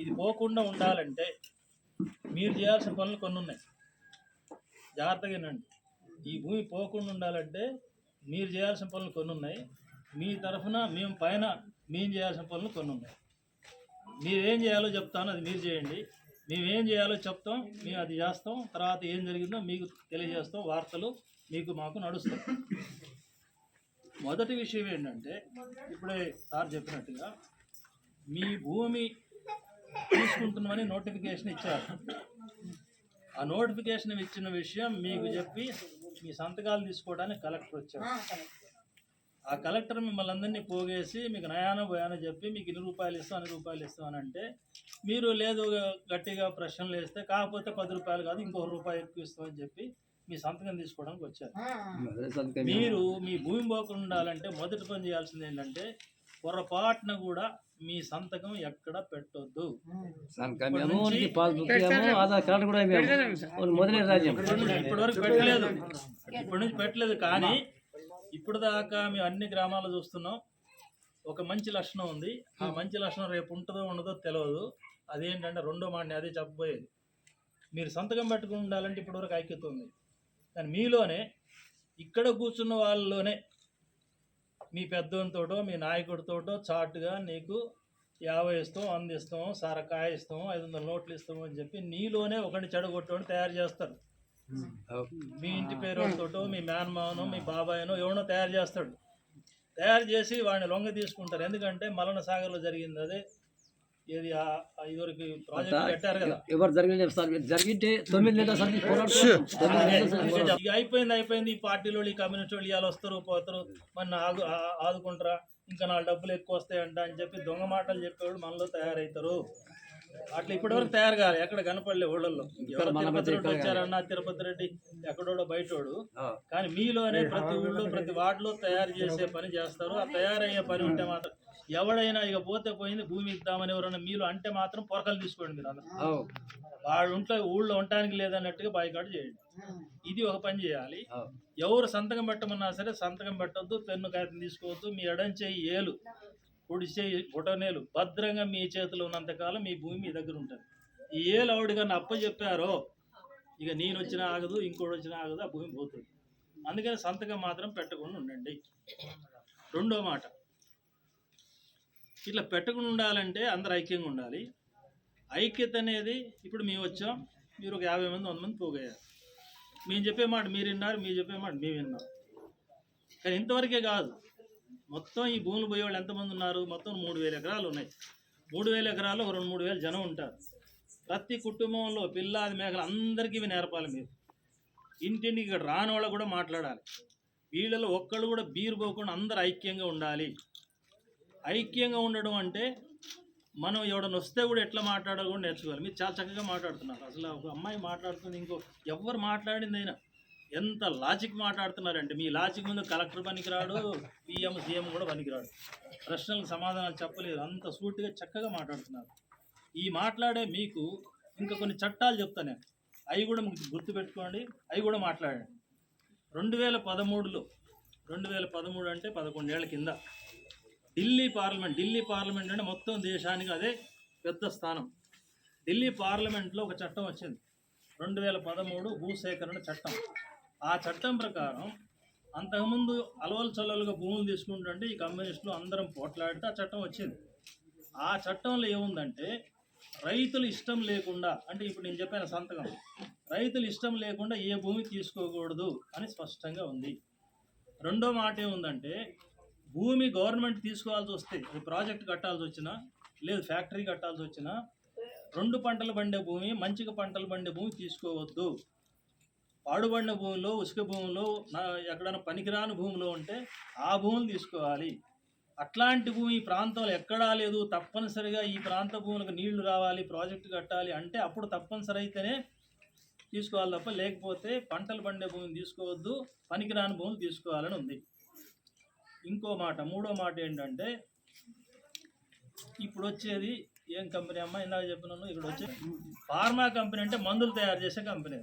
ఇది పోకుండా ఉండాలంటే మీరు చేయాల్సిన పనులు కొన్ని ఉన్నాయి. జాగ్రత్తగా వినండి. ఈ భూమి పోకుండా ఉండాలంటే మీరు చేయాల్సిన పనులు కొన్ని ఉన్నాయి. మీ తరఫున మేము పైన మేము చేయాల్సిన పనులు కొన్ని ఉన్నాయి. మీరేం చేయాలో చెప్తాను అది మీరు చేయండి. మేమేం చేయాలో చెప్తాం మేము అది చేస్తాం. తర్వాత ఏం జరిగిందో మీకు తెలియజేస్తాం వార్తలు మీకు మాకు నడుస్తాం మొదటి విషయం ఏంటంటే ఇప్పుడే సార్ చెప్పినట్టుగా మీ భూమి తీసుకుంటున్నామని నోటిఫికేషన్ ఇచ్చారు. ఆ నోటిఫికేషన్ ఇచ్చిన విషయం మీకు చెప్పి మీ సంతకాలు తీసుకోవడానికి కలెక్టర్ వచ్చారు. ఆ కలెక్టర్ మిమ్మల్ని అందరినీ పోగేసి మీకు నయానో భయానో చెప్పి మీకు ఇన్ని రూపాయలు ఇస్తాం అన్ని రూపాయలు ఇస్తాం అని అంటే మీరు లేదు గట్టిగా ప్రశ్నలు వేస్తే కాకపోతే పది రూపాయలు కాదు ఇంకో రూపాయి ఎక్కువ ఇస్తామని చెప్పి మీ సంతకం తీసుకోవడానికి వచ్చారు. మీరు మీ భూమి పోకుండా ఉండాలంటే మొదటి పని చేయాల్సింది ఏంటంటే పొరపాటున కూడా మీ సంతకం ఎక్కడ పెట్టొద్దు? పాస్బుక్ ఏమో ఆధార్ కార్డు కూడా ఇవ్వము? మొదలైన రాజ్యం. ఇప్పటి వరకు పెట్టలేదు. ఇప్పటి నుంచి పెట్టలేదు. కానీ ఇప్పుడు దాకా మేము అన్ని గ్రామాలు చూస్తున్నాం. ఒక మంచి లక్షణం ఉంది. ఆ మంచి లక్షణం రేపు ఉంటుందో ఉండదో తెలియదు అదేంటంటే రెండో మాట అదే చెప్పబోయేది. మీరు సంతకం పెట్టుకుని ఉండాలంటే ఇప్పటివరకు ఐక్యత ఉంది. కానీ మీలోనే ఇక్కడ కూర్చున్న వాళ్ళలోనే మీ పెద్దోనితోటో మీ నాయకుడితోటో చాటుగా నీకు యాభై ఇస్తాం వంద ఇస్తాం సరకాయ ఇస్తాం ఐదు వందల నోట్లు ఇస్తాం అని చెప్పి నీలోనే ఒకటి చెడగొట్టుకొని తయారు చేస్తారు మీ ఇంటి పేరుతోటో మీ మేనమావనో మీ బాబాయనో ఎవడో తయారు చేస్తాడు. తయారు చేసి వాడిని లొంగ తీసుకుంటారు. ఎందుకంటే మలన సాగర్లో జరిగింది అదే. ఏది? ఇదివరకు ప్రాజెక్ట్ కట్టారు కదా. ఎవరు జరిగింది సార్. జరిగింటే తొమ్మిది నెలల సార్ పోరాటం పోరాటం. అయిపోయింది అయిపోయింది. ఈ పార్టీలో వాళ్ళు, ఈ కమ్యూనిస్ట్ వాళ్ళు ఇవాళ వస్తారు పోతారు మన ఆదుకుంటారా? ఇంకా నాలుగు డబ్బులు ఎక్కువ వస్తాయంట అని చెప్పి దొంగ మాటలు చెప్పేవాళ్ళు మనలో తయారవుతారు అట్లా ఇప్పటివరకు తయారు కాదు ఎక్కడ కనపడలే ఊళ్ళల్లో. వచ్చారన్నా తిరుపతి రెడ్డి ఎక్కడోడో బయటోడు. కానీ మీలోనే ప్రతి ఊళ్ళో ప్రతి వార్డులో తయారు చేసే పని చేస్తారు. ఆ తయారయ్యే పని ఉంటే మాత్రం ఎవడైనా ఇక పోతే పోయింది భూమి ఇద్దామని ఎవరైనా మీలో అంటే మాత్రం పొరకలు తీసుకోండి మీరు అందరూ. వాళ్ళ ఇంట్లో ఊళ్ళో ఉండటానికి లేదన్నట్టుగా బాయ్కాట్ చేయండి. ఇది ఒక పని చేయాలి. ఎవరు సంతకం పెట్టమన్నా సరే సంతకం పెట్టొద్దు పెన్ను కాగితం తీసుకోవద్దు మీ ఎడం చేయి ఏలు. పొడిచే చేయి భద్రంగా మీ చేతిలో ఉన్నంతకాలం మీ భూమి మీ దగ్గర ఉంటుంది. ఈ ఏలు ఆవిడగా అప్ప చెప్పారో ఇక నేను వచ్చినా ఆగదు ఇంకోటి వచ్చినా ఆగదు ఆ భూమి పోతుంది. అందుకని సంతకం మాత్రం పెట్టకుండా ఉండండి. రెండో మాట. ఇట్లా పెట్టకుండా ఉండాలంటే అందరు ఐక్యంగా ఉండాలి. ఐక్యత అనేది ఇప్పుడు మేము వచ్చాం మీరు ఒక యాభై మంది వంద మంది పోగయ్యారు. మేము చెప్పే మాట మీరు విన్నారు మీరు చెప్పే మాట మేము విన్నాం. కానీ ఇంతవరకే కాదు. మొత్తం ఈ భూములు పోయే వాళ్ళు ఎంతమంది ఉన్నారు? మొత్తం మూడు వేల ఎకరాలు ఉన్నాయి. మూడు వేల ఎకరాల్లో ఒక రెండు మూడు వేల జనం ఉంటారు. ప్రతి కుటుంబంలో పిల్లాది మేకలు అందరికీ ఇవి నేర్పాలి మీరు. ఇంటింటికి ఇక్కడ రాని వాళ్ళు కూడా మాట్లాడాలి. వీళ్ళలో ఒక్కళ్ళు కూడా బీరు పోకుండా అందరు ఐక్యంగా ఉండాలి. ఐక్యంగా ఉండడం అంటే మనం ఎవడని వస్తే కూడా ఎట్లా మాట్లాడాలో కూడా నేర్చుకోవాలి. మీరు చాలా చక్కగా మాట్లాడుతున్నారు. అసలు ఒక అమ్మాయి మాట్లాడుతుంది ఇంకో ఎవరు మాట్లాడింది అయినా ఎంత లాజిక్ మాట్లాడుతున్నారంటే మీ లాజిక్ ముందు కలెక్టర్ పనికిరాడు పిఎం సీఎం కూడా పనికిరాడు. ప్రశ్నలకు సమాధానాలు చెప్పలేదు. అంత సూటిగా చక్కగా మాట్లాడుతున్నారు. ఈ మాట్లాడే మీకు ఇంకా కొన్ని చట్టాలు చెప్తా నేను. అవి కూడా మీకు గుర్తుపెట్టుకోండి అవి కూడా మాట్లాడండి. రెండు వేల పదమూడులో రెండు వేల పదమూడు అంటే పదకొండేళ్ళ కింద ఢిల్లీ పార్లమెంట్ ఢిల్లీ పార్లమెంట్ అంటే మొత్తం దేశానికి అదే పెద్ద స్థానం. ఢిల్లీ పార్లమెంట్లో ఒక చట్టం వచ్చింది. రెండు వేల పదమూడు భూసేకరణ చట్టం. ఆ చట్టం ప్రకారం అంతకుముందు అలవలు చల్లలుగా భూములు తీసుకుంటుంటే ఈ కమ్యూనిస్టులు అందరం పోట్లాడితే ఆ చట్టం వచ్చింది. ఆ చట్టంలో ఏముందంటే రైతులు ఇష్టం లేకుండా అంటే ఇప్పుడు నేను చెప్పిన సంతకం. రైతులు ఇష్టం లేకుండా ఏ భూమి తీసుకోకూడదు అని స్పష్టంగా ఉంది. రెండో మాట ఏముందంటే భూమి గవర్నమెంట్ తీసుకోవాల్సి వస్తే అది ప్రాజెక్ట్ కట్టాల్సి వచ్చినా లేదు ఫ్యాక్టరీ కట్టాల్సి వచ్చినా రెండు పంటలు పండే భూమి మంచిగా పంటలు పండే భూమి తీసుకోవద్దు. పాడుబడిన భూమిలో ఉసుక భూమిలో నా ఎక్కడైనా పనికిరాని భూమిలో ఉంటే ఆ భూములు తీసుకోవాలి. అట్లాంటి భూమి ఈ ప్రాంతంలో ఎక్కడా లేదు. తప్పనిసరిగా ఈ ప్రాంత భూములకు నీళ్ళు రావాలి ప్రాజెక్టు కట్టాలి అంటే అప్పుడు తప్పనిసరి అయితేనే తీసుకోవాలి తప్ప లేకపోతే పంటలు పండే భూమిని తీసుకోవద్దు పనికిరాని భూములు తీసుకోవాలని ఉంది. ఇంకో మాట మూడో మాట ఏంటంటే ఇప్పుడు వచ్చేది ఏం కంపెనీ అమ్మా? ఇందాక చెప్పినాను ఇక్కడ వచ్చే ఫార్మా కంపెనీ అంటే మందులు తయారు చేసే కంపెనీ.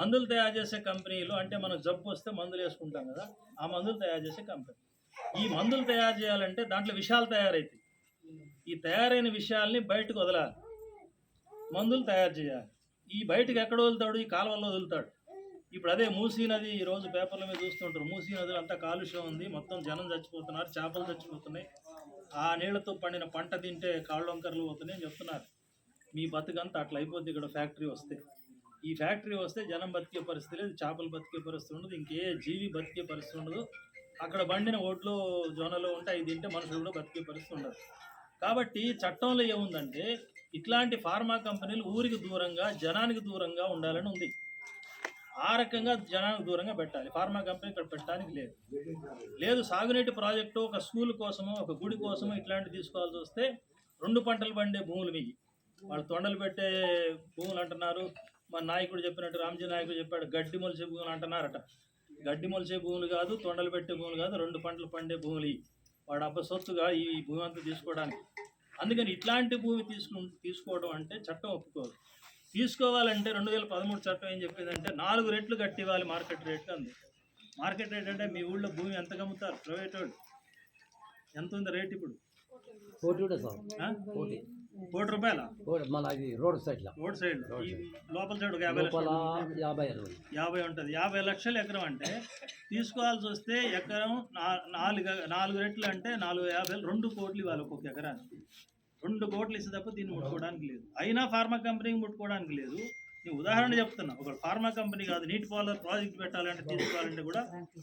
మందులు తయారు చేసే కంపెనీలు అంటే మనం జబ్బు వస్తే మందులు వేసుకుంటాం కదా ఆ మందులు తయారు చేసే కంపెనీ. ఈ మందులు తయారు చేయాలంటే దాంట్లో విషయాలు తయారవుతాయి ఈ తయారైన విషయాల్ని బయటకు వదలాలి. మందులు తయారు చేయాలి. ఈ బయటకు ఎక్కడ వదులుతాడు? ఈ కాలువల్లో వదులుతాడు. ఇప్పుడు అదే మూసీ నది ఈ రోజు పేపర్ల మీద చూస్తుంటారు. మూసీ నదిలో అంతా కాలుష్యం ఉంది. మొత్తం జనం చచ్చిపోతున్నారు. చేపలు చచ్చిపోతున్నాయి. ఆ నీళ్ళతో పండిన పంట తింటే కాళ్ళొంకర్లు పోతున్నాయి అని చెప్తున్నారు. మీ బతుకంతా అట్లా అయిపోద్ది ఇక్కడ ఫ్యాక్టరీ వస్తే. ఈ ఫ్యాక్టరీ వస్తే జనం బతికే పరిస్థితి లేదు చేపలు బతికే పరిస్థితి ఉండదు ఇంకే జీవి బతికే పరిస్థితి ఉండదు. అక్కడ పండిన ఓట్లు జోనలో ఉంటే అవి తింటే మనుషులు కూడా బతికే పరిస్థితి ఉండదు. కాబట్టి చట్టంలో ఏముందంటే ఇట్లాంటి ఫార్మా కంపెనీలు ఊరికి దూరంగా జనానికి దూరంగా ఉండాలని ఉంది. ఆ రకంగా జనానికి దూరంగా పెట్టాలి. ఫార్మా కంపెనీ ఇక్కడ పెట్టడానికి లేదు. లేదు సాగునీటి ప్రాజెక్టు ఒక స్కూల్ కోసమో ఒక గుడి కోసమో ఇట్లాంటివి తీసుకోవాల్సి వస్తే రెండు పంటలు పండే భూములు మీకు వాళ్ళు తొండలు పెట్టే భూములు అంటున్నారు మన నాయకుడు చెప్పినట్టు రామ్జీ నాయకుడు చెప్పాడు గడ్డి మొలిచే భూములు అంటున్నారట. గడ్డి మొలిచే భూములు కాదు తొండలు పెట్టే భూములు కాదు రెండు పంటలు పండే భూములు వాడు అబ్బ సొత్తుగా ఈ భూమి అంతా తీసుకోవడానికి. అందుకని ఇట్లాంటి భూమి తీసుకు తీసుకోవడం అంటే చట్టం ఒప్పుకోదు. తీసుకోవాలంటే రెండు వేల పదమూడు చట్టం ఏం చెప్పిందంటే నాలుగు రెట్లు కట్టి ఇవ్వాలి మార్కెట్ రేట్ అంది. మార్కెట్ రేట్ అంటే మీ ఊళ్ళో భూమి ఎంత అమ్ముతారు ప్రైవేట్ వాళ్ళు ఎంత ఉంది రేట్ ఇప్పుడు? కోటి? కోటి రూపాయల? కోటి మన ఇది రోడ్ సైడ్లో. Road side. లోపల సైడ్ ఒక యాభై లోపల యాభై యాభై ఉంటుంది. యాభై లక్షలు ఎకరం అంటే తీసుకోవాల్సి వస్తే ఎకరం నాలుగు నాలుగు రెట్లు అంటే నాలుగు యాభై రెండు కోట్లు ఇవ్వాలి ఒక్కొక్క ఎకరానికి. రెండు కోట్లు ఇస్తే తప్ప దీన్ని ముట్టుకోవడానికి లేదు. అయినా ఫార్మా కంపెనీకి ముట్టుకోవడానికి లేదు. నేను ఉదాహరణ చెప్తున్నా. ఒక ఫార్మా కంపెనీ కాదు నీటి పాలర్ ప్రాజెక్ట్ పెట్టాలంటే తీసుకోవాలంటే కూడా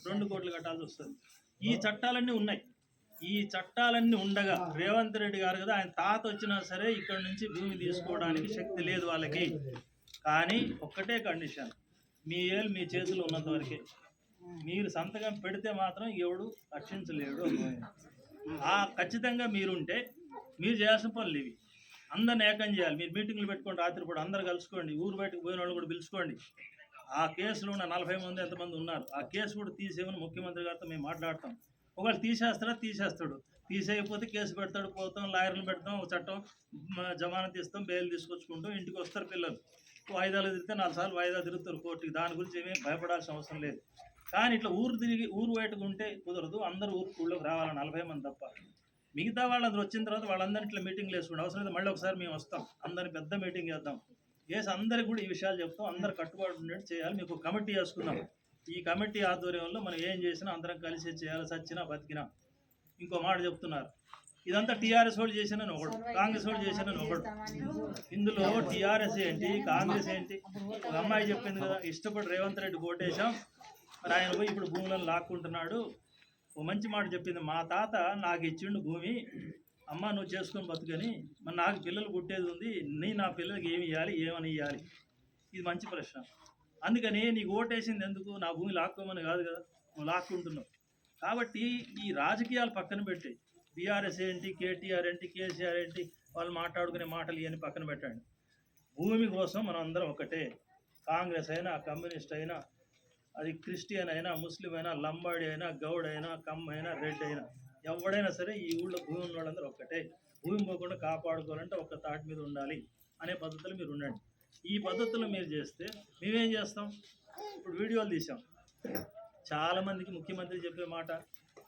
రెండు కోట్లు కట్టాల్సి వస్తుంది. ఈ చట్టాలన్నీ ఉన్నాయి. ఈ చట్టాలన్నీ ఉండగా రేవంత్ రెడ్డి గారు కదా ఆయన తాత వచ్చినా సరే ఇక్కడ నుంచి భూమి తీసుకోవడానికి శక్తి లేదు వాళ్ళకి. కానీ ఒక్కటే కండిషన్ మీ ఏళ్ళు మీ చేతులు ఉన్నంత వరకే. మీరు సంతకం పెడితే మాత్రం ఎవడు రక్షించలేడు ఆ ఖచ్చితంగా మీరుంటే మీరు చేయాల్సిన పనులు ఇవి. అందరిని ఏకం చేయాలి. మీరు మీటింగ్లు పెట్టుకోండి రాత్రి పూట అందరు కలుసుకోండి. ఊరు బయటకు పోయిన వాళ్ళు కూడా పిలుచుకోండి. ఆ కేసులో ఉన్న నలభై మంది ఎంతమంది ఉన్నారు ఆ కేసు కూడా తీసేయమని ముఖ్యమంత్రి గారితో మేము మాట్లాడతాం. ఒకవేళ తీసేస్తాడా? తీసేస్తాడు. తీసేయకపోతే కేసు పెడతాడు పోతాం లాయర్లు పెడతాం ఒక చట్టం జమానా తీస్తాం బెయిల్ తీసుకొచ్చుకుంటాం ఇంటికి వస్తారు పిల్లలు. వాయిదాలు తిరిగితే నాలుగు సార్లు వాయిదా తిరుగుతారు కోర్టుకి. దాని గురించి ఏమీ భయపడాల్సిన అవసరం లేదు. కానీ ఇట్లా ఊరు తిరిగి ఊరు బయటకు ఉంటే కుదరదు. అందరూ ఊరు ఊళ్ళోకి రావాలి నలభై మంది తప్ప. మిగతా వాళ్ళందరూ వచ్చిన తర్వాత వాళ్ళందరినీ ఇట్లా మీటింగ్లు వేసుకుంటాం అవసరం అయితే మళ్ళీ ఒకసారి మేము వస్తాం. అందరిని పెద్ద మీటింగ్ చేద్దాం. కేసు అందరికి కూడా ఈ విషయాలు చెప్తాం. అందరు కట్టుబాటు ఉండేట్టు చేయాలి. మీకు కమిటీ వేసుకుందాం. ఈ కమిటీ ఆధ్వర్యంలో మనం ఏం చేసినా అందరం కలిసి చేయాలి సచ్చినా బతికినా. ఇంకో మాట చెప్తున్నారు. ఇదంతా టీఆర్ఎస్ వాళ్ళు చేసిన ఒకడు కాంగ్రెస్ వాళ్ళు చేసిన ఒకడు. ఇందులో టీఆర్ఎస్ ఏంటి కాంగ్రెస్ ఏంటి? ఒక అమ్మాయి చెప్పింది కదా ఇష్టపడి రేవంత్ రెడ్డి కోటేశాం. మరి ఆయన పోయి ఇప్పుడు భూములను లాక్కుంటున్నాడు. ఓ మంచి మాట చెప్పింది మా తాత నాకు ఇచ్చిండు భూమి. అమ్మ నువ్వు చేసుకొని బతుకని మరి నాకు పిల్లలు పుట్టేది ఉంది. నీ నా పిల్లలకి ఏమి ఇవ్వాలి ఏమని ఇవ్వాలి ఇది మంచి ప్రశ్న. అందుకని నీకు ఓటేసింది ఎందుకు? నా భూమి లాక్కోమని కాదు కదా నువ్వు లాక్కుంటున్నావు. కాబట్టి ఈ రాజకీయాలు పక్కన పెట్టి బీఆర్ఎస్ ఏంటి కేటీఆర్ ఏంటి కేసీఆర్ ఏంటి వాళ్ళు మాట్లాడుకునే మాటలు ఇవన్నీ పక్కన పెట్టండి. భూమి కోసం మనం అందరం ఒకటే. కాంగ్రెస్ అయినా కమ్యూనిస్ట్ అయినా అది క్రిస్టియన్ అయినా ముస్లిం అయినా లంబాడి అయినా గౌడ్ అయినా కమ్ అయినా రెడ్ అయినా ఎవడైనా సరే ఈ ఊళ్ళో భూమి ఉన్న వాళ్ళందరూ ఒక్కటే భూమి పోకుండా కాపాడుకోవాలంటే ఒక్క తాటి మీద ఉండాలి అనే పద్ధతులు మీరు ఉండండి. ఈ పద్ధతులు మీరు చేస్తే మేమేం చేస్తాం? ఇప్పుడు వీడియోలు తీసాం చాలామందికి ముఖ్యమంత్రి చెప్పే మాట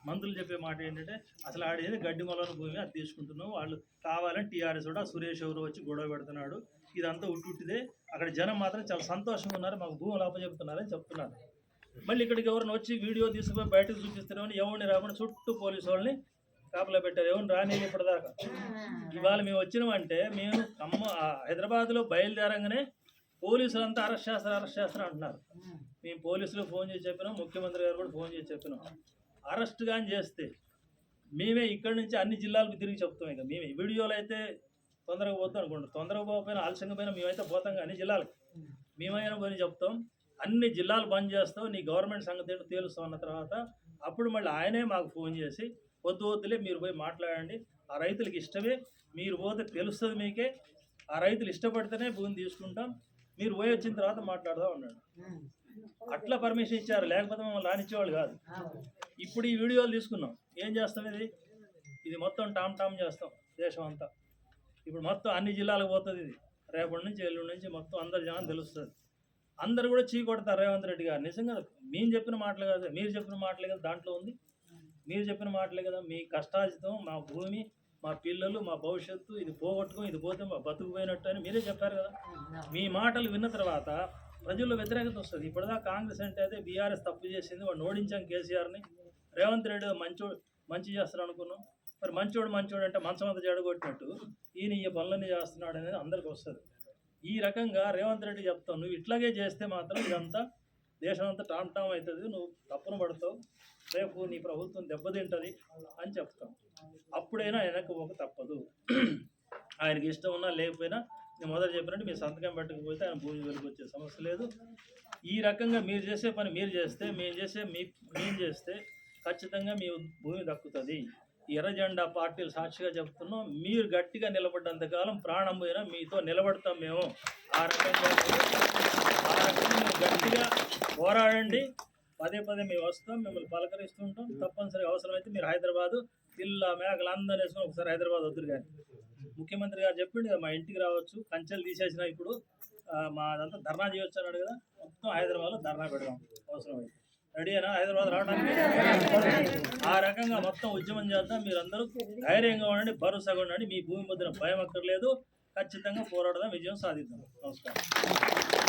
మంత్రులు చెప్పే మాట ఏంటంటే అసలు ఆడేది గడ్డి మొలన భూమి అది తీసుకుంటున్నాం వాళ్ళు కావాలని టీఆర్ఎస్ కూడా సురేష్ ఎవరు వచ్చి గొడవ పెడుతున్నాడు ఇదంతా ఉట్టుట్టిదే అక్కడ జనం మాత్రం చాలా సంతోషంగా ఉన్నారు మాకు భూములు అప్పచెప్తున్నారని చెప్తున్నారు. మళ్ళీ ఇక్కడికి ఎవరిని వచ్చి వీడియో తీసుకుపోయి బయటకు చూపిస్తున్నామని ఎవరిని రాకుండా చుట్టూ పోలీసు వాళ్ళని కాపలా పెట్టారు. ఏమని రాని ఇప్పటిదాకా. ఇవాళ మేము వచ్చినామంటే మేము ఖమ్మ ఆ హైదరాబాద్లో బయలుదేరంగానే పోలీసులు అంతా అరెస్ట్ చేస్తారు అరెస్ట్ చేస్తారు అంటున్నారు. మేము పోలీసులు ఫోన్ చేసి చెప్పినాం ముఖ్యమంత్రి గారు కూడా ఫోన్ చేసి చెప్పినాం. అరెస్ట్ కానీ చేస్తే మేమే ఇక్కడ నుంచి అన్ని జిల్లాలకు తిరిగి చెప్తాం ఇక. మేమే వీడియోలు అయితే తొందరగా పోతాం అనుకుంటాం తొందరగా పోకపోయినా ఆలస్యంగా పోయినా మేమైతే పోతాం కానీ అన్ని జిల్లాలకు. మేమైనా పోయి చెప్తాం అన్ని జిల్లాలు బంద్ చేస్తాం నీ గవర్నమెంట్ సంగతి ఏంటో తేలుస్తాం అన్న తర్వాత అప్పుడు మళ్ళీ ఆయనే మాకు ఫోన్ చేసి వద్దు వద్దులే మీరు పోయి మాట్లాడండి. ఆ రైతులకి ఇష్టమే. మీరు పోతే తెలుస్తుంది మీకే. ఆ రైతులు ఇష్టపడితేనే భూమి తీసుకుంటాం. మీరు పోయి వచ్చిన తర్వాత మాట్లాడదాం అన్నాడు. అట్లా పర్మిషన్ ఇచ్చారు. లేకపోతే మమ్మల్ని రానిచ్చేవాళ్ళు కాదు. ఇప్పుడు ఈ వీడియోలు తీసుకున్నాం. ఏం చేస్తాం ఇది? ఇది మొత్తం టామ్ టామ్ చేస్తాం దేశం అంతా. ఇప్పుడు మొత్తం అన్ని జిల్లాలకు పోతుంది ఇది. రేపటి నుంచి ఎల్లుండి నుంచి మొత్తం అందరి జనం తెలుస్తుంది. అందరు కూడా చీ కొడతారు రేవంత్ రెడ్డి గారు. నిజంగా మేము చెప్పిన మాటలు కాదు. మీరు చెప్పిన మాటలు కదా దాంట్లో ఉంది. మీరు చెప్పిన మాటలే కదా మీ కష్టార్జితం మా భూమి మా పిల్లలు మా భవిష్యత్తు ఇది పోగొట్టుకుని ఇది పోతే మా బతుకు పోయినట్టు అని మీరే చెప్పారు కదా. మీ మాటలు విన్న తర్వాత ప్రజల్లో వ్యతిరేకత వస్తుంది. ఇప్పటిదాకా కాంగ్రెస్ అంటే అదే బీఆర్ఎస్ తప్పు చేసింది వాడు ఓడించాం కేసీఆర్ని. రేవంత్ రెడ్డి మంచోడు మంచి చేస్తాడు అనుకున్నాం. మరి మంచోడు మంచోడు అంటే మంచం అంతా జడగొట్టినట్టు ఈయన ఈ పనులన్నీ చేస్తున్నాడు అనేది అందరికి వస్తుంది. ఈ రకంగా రేవంత్ రెడ్డి చెప్తావు నువ్వు ఇట్లాగే చేస్తే మాత్రం ఇదంతా దేశం అంతా టామ్ టామ్ అవుతుంది నువ్వు తప్పును పడతావు రేపు నీ ప్రభుత్వం దెబ్బతింటుంది అని చెప్తాం. అప్పుడైనా వెనక్కి ఒక తప్పదు. ఆయనకి ఇష్టం ఉన్నా లేకపోయినా నేను మొదట చెప్పినట్టు మీ సంతకం పెట్టకపోతే ఆయన భూమి వెలుగు వచ్చే సమస్య లేదు. ఈ రకంగా మీరు చేసే పని మీరు చేస్తే మేము చేసే మీ మేము చేస్తే ఖచ్చితంగా మీ భూమి దక్కుతుంది. ఎర్రజెండా పార్టీలు సాక్షిగా చెప్తున్నాం మీరు గట్టిగా నిలబడ్డంత కాలం ప్రాణం పోయినా మీతో నిలబడతాం మేము. ఆ రకంగా ఆ రకంగా గట్టిగా పోరాడండి. పదే పదే మేము వస్తాం మిమ్మల్ని పలకరిస్తుంటాం. తప్పనిసరిగా అవసరమైతే మీరు హైదరాబాదు పిల్ల మేకలు అందరూ వేసుకొని ఒకసారి హైదరాబాద్ వద్దురు కానీ. ముఖ్యమంత్రి గారు చెప్పిండు మా ఇంటికి రావచ్చు. కంచెలు తీసేసిన ఇప్పుడు మాదంతా మా అదంతా ధర్నా చేయొచ్చు అన్నాడు కదా. మొత్తం హైదరాబాద్లో ధర్నా పెడదాం. అవసరమైతే. రెడీనా హైదరాబాద్ రావడానికి? ఆ రకంగా మొత్తం ఉద్యమం చేద్దాం. మీరందరూ ధైర్యంగా ఉండండి భరోసాగా ఉండండి. మీ భూమి ముద్ర భయం అక్కర్లేదు. ఖచ్చితంగా పోరాడదాం విజయం సాధిద్దాం. నమస్కారం.